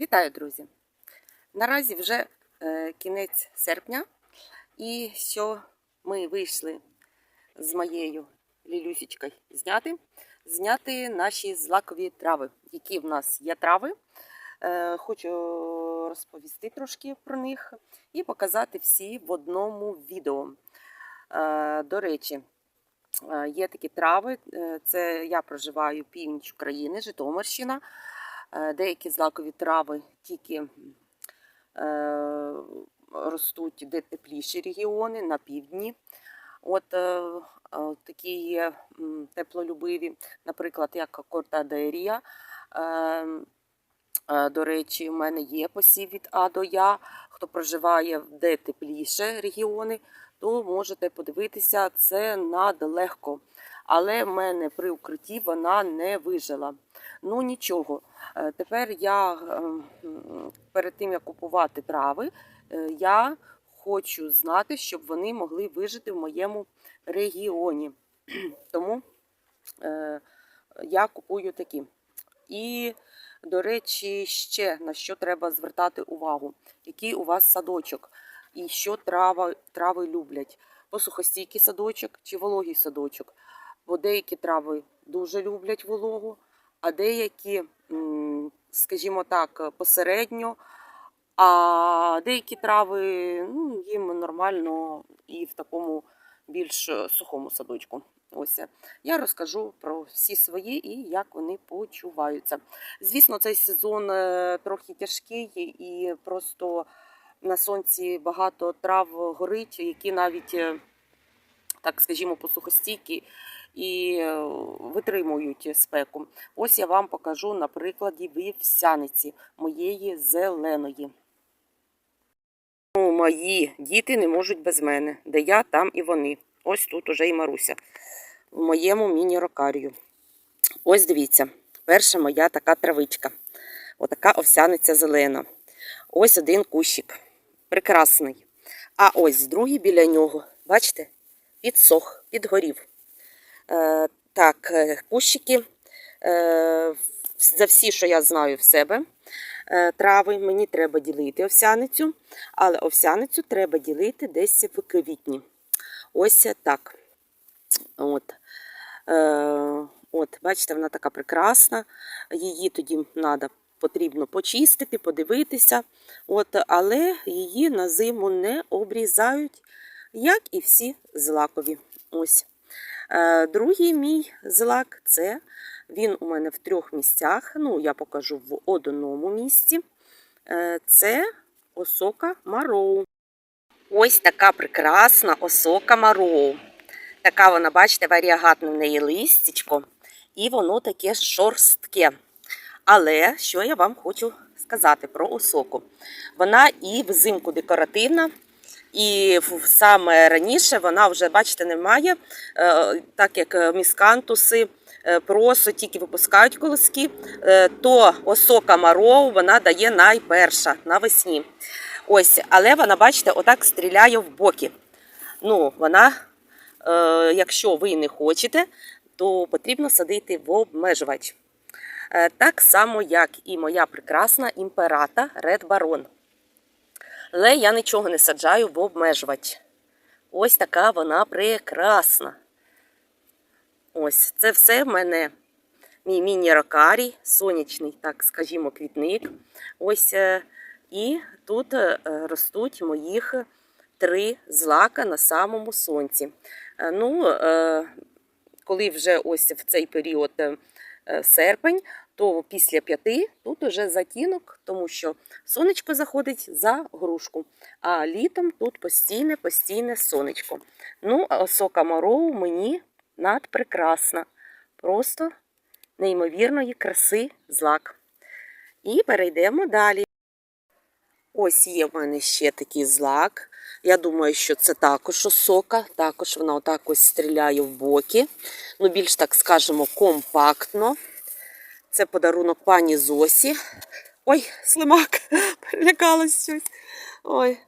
Вітаю, друзі! Наразі вже е, кінець серпня, і що ми вийшли з моєю Лілюсічкою зняти, зняти наші злакові трави. Які в нас є трави. Е, хочу розповісти трошки про них і показати всі в одному відео. Е, до речі, є такі трави. Це я проживаю північ України, Житомирщина. Е, Деякі злакові трави тільки е, ростуть де тепліші регіони на півдні. От е, такі є теплолюбиві, наприклад, як кортадерія. До речі, у мене є посів від А до Я. Хто проживає де тепліше регіони, то можете подивитися, це надлегко. Але в мене при укритті вона не вижила. Ну нічого. Е, Тепер я е, перед тим як купувати трави, е, я хочу знати, щоб вони могли вижити в моєму регіоні. Тому е, я купую такі. І, до речі, ще на що треба звертати увагу, який у вас садочок, і що трава, трави люблять. Посухостійкий садочок чи вологий садочок. Бо деякі трави дуже люблять вологу, а деякі, скажімо так, посередньо, а деякі трави ну, їм нормально і в такому більш сухому садочку. Ось я розкажу про всі свої і як вони почуваються. Звісно, цей сезон е, трохи тяжкий і просто на сонці багато трав горить, які навіть, е, так скажімо, посухостійкі і е, витримують спеку. Ось я вам покажу на прикладі вівсяниці моєї зеленої. Ну, Мої діти не можуть без мене. Де я, там і вони. Ось тут уже і Маруся. В моєму міні-рокарію. Ось дивіться, перша моя така травичка. Отака овсяниця зелена. Ось один кущик. Прекрасний. А ось другий біля нього, бачите, підсох, підгорів. Е, так, е, кущики. Е, за всі, що я знаю в себе, трави, мені треба ділити овсяницю, але овсяницю треба ділити десь в квітні. Ось так. От. От, бачите, вона така прекрасна. Її тоді треба потрібно почистити, подивитися. От, але її на зиму не обрізають, як і всі злакові. Ось. Е, Другий мій злак це він у мене в трьох місцях. Ну, я покажу в одному місці. Е, Це осока Мароу. Ось така прекрасна осока Мароу. Така вона, бачите, варіагатне в неї листячко, і воно таке шорстке. Але що я вам хочу сказати про осоку? Вона і взимку декоративна, і саме раніше вона вже, бачите, немає, е, так як міскантуси е, просто тільки випускають колоски, е, то осока Мароу вона дає найперша навесні. Ось, але вона, бачите, отак стріляє в боки. Ну, вона, е, якщо ви не хочете, то потрібно садити в обмежувач. Е, Так само, як і моя прекрасна імперата Ред Барон. Але я нічого не саджаю в обмежувач. Ось така вона прекрасна. Ось, це все в мене мій міні-рокарій, сонячний, так скажімо, квітник. Ось, е, і тут е, ростуть моїх три злака на самому сонці. Е, Ну, коли вже ось в цей період серпень, то після п'яти тут уже затінок, тому що сонечко заходить за грушку, а літом тут постійне, постійне сонечко. Ну, а сока Мароу мені надпрекрасна. Просто неймовірної краси злак. І перейдемо далі. Ось є в мене ще такий злак. Я думаю, що це також осока. Також вона отак ось стріляє в боки. Ну, більш так скажемо, компактно. Це подарунок пані Зосі. Ой, слимак, перелякалась щось. Ой.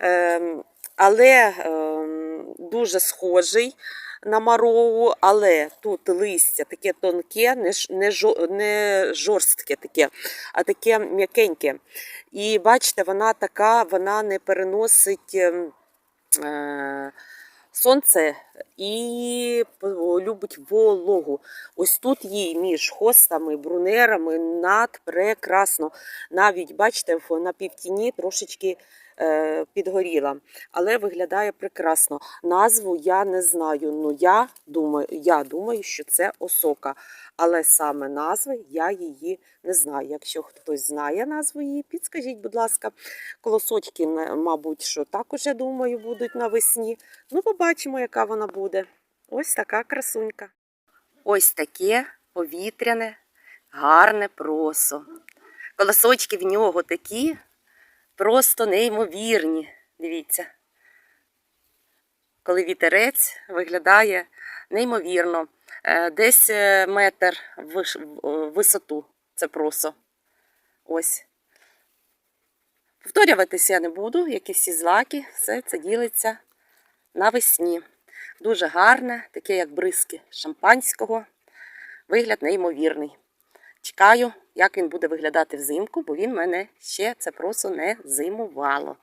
Ем, але ем, дуже схожий на мароу, але тут листя таке тонке, не, не, не жорстке таке, а таке м'якеньке. І бачите, вона така, вона не переносить ем, е, сонце і любить вологу. Ось тут їй між хостами, брунерами надпрекрасно. Навіть, бачите, на півтіні трошечки е, підгоріла, але виглядає прекрасно. Назву я не знаю. Ну я думаю, я думаю, що це осока. Але саме назви я її не знаю. Якщо хтось знає назву її, підскажіть, будь ласка, колосочки, мабуть, що також, я думаю, будуть навесні. Ну, побачимо, яка вона буде. Ось така красунька. Ось таке повітряне, гарне просо. Колосочки в нього такі просто неймовірні. Дивіться. Коли вітерець виглядає неймовірно. Е, Десь е, метр в- е, висоту це просо. Ось. Повторюватися я не буду, як і всі злаки, все це ділиться навесні. Дуже гарне, таке як бризки шампанського. Вигляд неймовірний. Чекаю, як він буде виглядати взимку, бо він мене ще це просо не зимувало.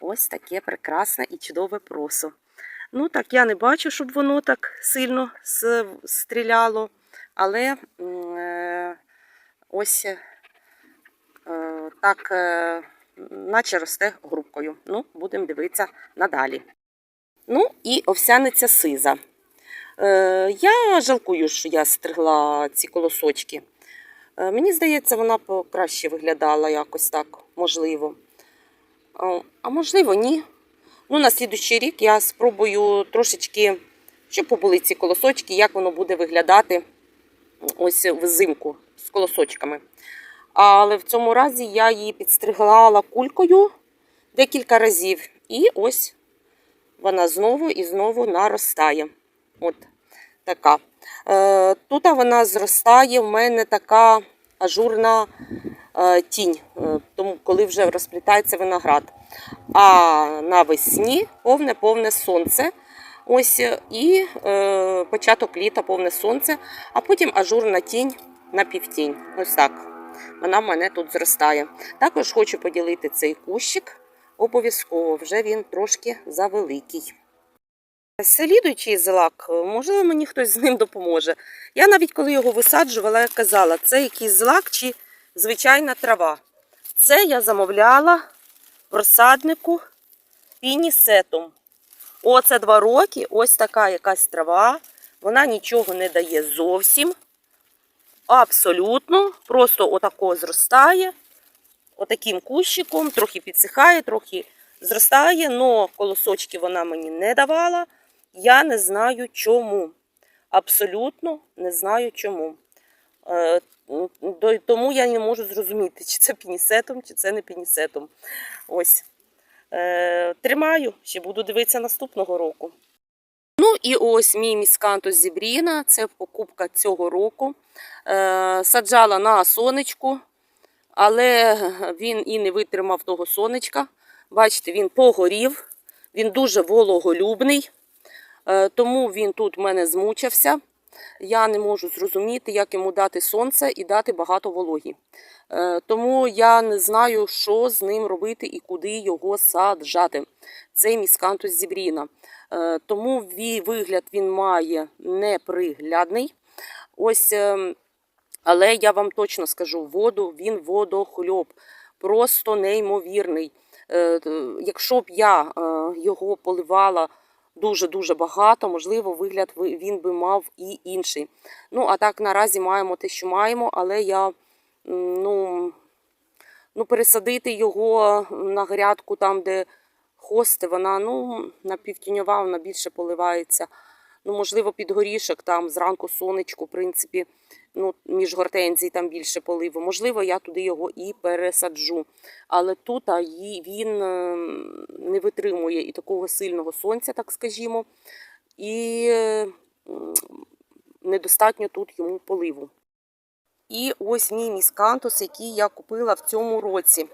Ось таке прекрасне і чудове просо. Ну так, я не бачу, щоб воно так сильно стріляло, але е, ось е, так, е, наче росте грубкою. Ну, будемо дивитися надалі. Ну і овсяниця сиза. Я жалкую, що я стригла ці колосочки. Мені здається, вона краще виглядала якось так, можливо. А можливо, ні. Ну, на слідуючий рік я спробую трошечки, щоб побули ці колосочки, як воно буде виглядати ось взимку з колосочками. Але в цьому разі я її підстригла кулькою декілька разів. І ось вона знову і знову наростає. От така. Е, тут вона зростає, в мене така ажурна е, тінь, е, тому коли вже розплітається виноград. А навесні повне-повне сонце. Ось е, і е, початок літа повне сонце, а потім ажурна тінь на півтінь. Ось так. Вона в мене тут зростає. Також хочу поділити цей кущик. Обов'язково вже він трошки завеликий. Слідуючий злак, можливо, мені хтось з ним допоможе. Я навіть коли його висаджувала, я казала, це якийсь злак чи звичайна трава. Це я замовляла в розсаднику пінісетом. Оце два роки, ось така якась трава. Вона нічого не дає зовсім. Абсолютно. Просто отако зростає. Отаким кущиком, трохи підсихає, трохи зростає, але колосочки вона мені не давала. Я не знаю чому. Абсолютно не знаю чому. Е, Тому я не можу зрозуміти, чи це пінісетом, чи це не пінісетом. Ось. Е, Тримаю, ще буду дивитися наступного року. Ну і ось мій міскантус зібріна. Це покупка цього року. Е, Саджала на сонечку, але він і не витримав того сонечка. Бачите, він погорів, він дуже вологолюбний, тому він тут в мене змучився. Я не можу зрозуміти, як йому дати сонце і дати багато вологі. Е, Тому я не знаю, що з ним робити і куди його саджати. Це міскантус зібріна. Е, Тому вигляд він має неприглядний. Ось, е, але я вам точно скажу, воду він водохльоп. Просто неймовірний. Е, Якщо б я його поливала дуже-дуже багато, можливо, вигляд він би мав і інший. Ну, а так наразі маємо те, що маємо, але я ну, ну, пересадити його на грядку там, де хости, вона ну, напівтіньова, вона більше поливається. Ну, можливо, під горішок там зранку сонечко, в принципі, ну, між гортензій там більше поливу. Можливо, я туди його і пересаджу. Але тут він е, не витримує і такого сильного сонця, так скажімо, і е, недостатньо тут йому поливу. І ось мій міскантус, який я купила в цьому році.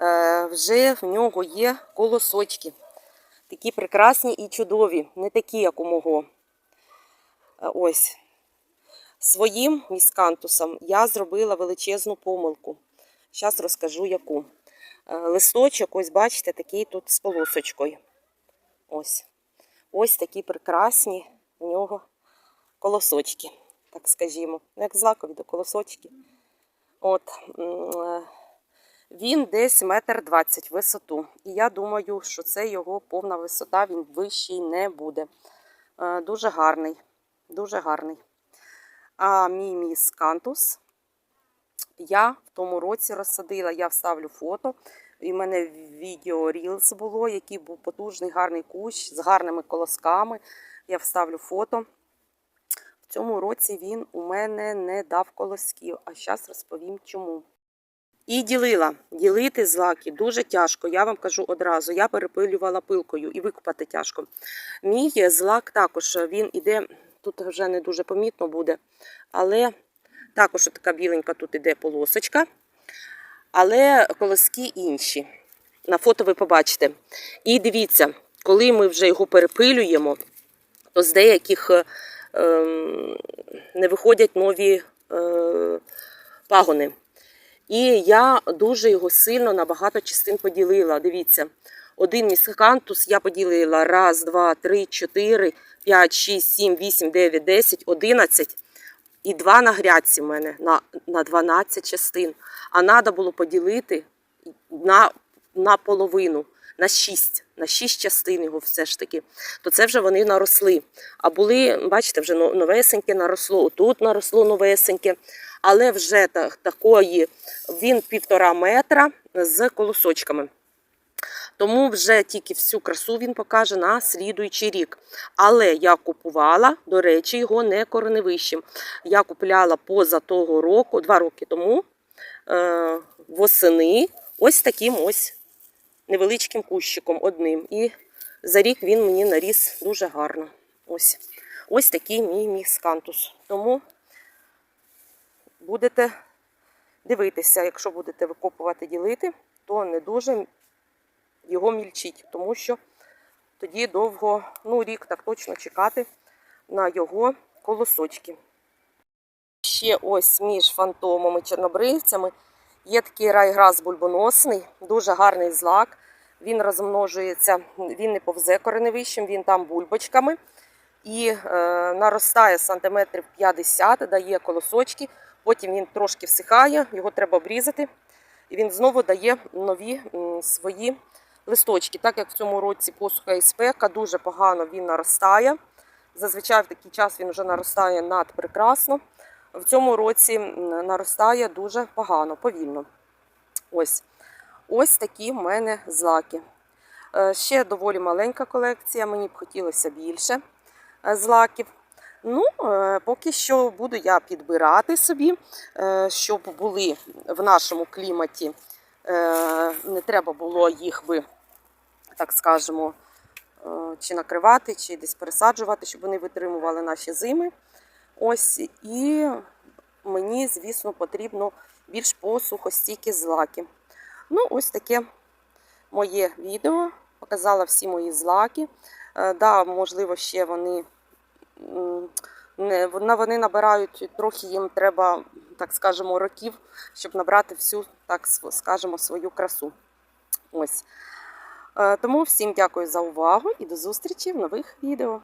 Е, вже в нього є колосочки. Такі прекрасні і чудові, не такі, як у мого. ось своїм міскантусом я зробила величезну помилку. Зараз розкажу яку. Е, Листочок, ось бачите, такий тут з полосочкою. Ось. Ось такі прекрасні у нього колосочки, так скажімо. Ну, Як злакові до колосочки. От. е, Він десь метр двадцять висоту. І я думаю, що це його повна висота, він вищий не буде. Е, Дуже гарний. Дуже гарний. А мій міс кантус я в тому році розсадила, я вставлю фото. І в мене відео Reels було, який був потужний, гарний кущ з гарними колосками. Я вставлю фото. В цьому році він у мене не дав колосків, а зараз розповім чому. І ділила. Ділити злаки дуже тяжко. Я вам кажу одразу. Я перепилювала пилкою і викупати тяжко. Мій злак також він іде, тут вже не дуже помітно буде, але також така біленька тут іде полосочка. Але колоски інші. На фото ви побачите. І дивіться, коли ми вже його перепилюємо, то з деяких е, ем, не виходять нові е, пагони. І я дуже його сильно на багато частин поділила. Дивіться, один міскантус я поділила раз, два, три, чотири, п'ять, шість, сім, вісім, дев'ять, десять, одинадцять. І два на грядці в мене на, на 12 частин. А треба було поділити на, на половину, на 6, на 6 частин його все ж таки. То це вже вони наросли. А були, бачите, вже новесеньке наросло, отут наросло новесеньке. Але вже та, такої він півтора метра з колосочками. Тому вже тільки всю красу він покаже на слідуючий рік. Але я купувала, до речі, його не кореневищем. Я купляла поза того року, два роки тому, е, восени, ось таким ось невеличким кущиком одним. І за рік він мені наріс дуже гарно. Ось, ось такий мій міскантус. Тому будете дивитися, якщо будете викопувати ділити, то не дуже його мільчить, тому що тоді довго, ну рік так точно чекати на його колосочки. Ще ось між фантомом і чорнобривцями є такий райграс бульбоносний, дуже гарний злак. Він розмножується, він не повзе кореневищем, він там бульбочками. І е, наростає сантиметрів 50, дає колосочки, потім він трошки всихає, його треба обрізати. І він знову дає нові м, свої листочки. Так як в цьому році посуха і спека, дуже погано він наростає. Зазвичай в такий час він вже наростає надпрекрасно. В цьому році наростає дуже погано, повільно. Ось. Ось такі в мене злаки. Е, Ще доволі маленька колекція, мені б хотілося більше е, злаків. Ну, е, поки що буду я підбирати собі, щоб були в нашому кліматі. Не треба було їх би, так скажемо, е, чи накривати, чи десь пересаджувати, щоб вони витримували наші зими. Ось і мені, звісно, потрібно більш посухостійкі злаки. Ну, ось таке моє відео. Показала всі мої злаки. Е, Да, можливо, ще вони вони набирають трохи їм треба, так скажемо, років, щоб набрати всю, так скажемо, свою красу. Ось. Е, Тому всім дякую за увагу і до зустрічі в нових відео.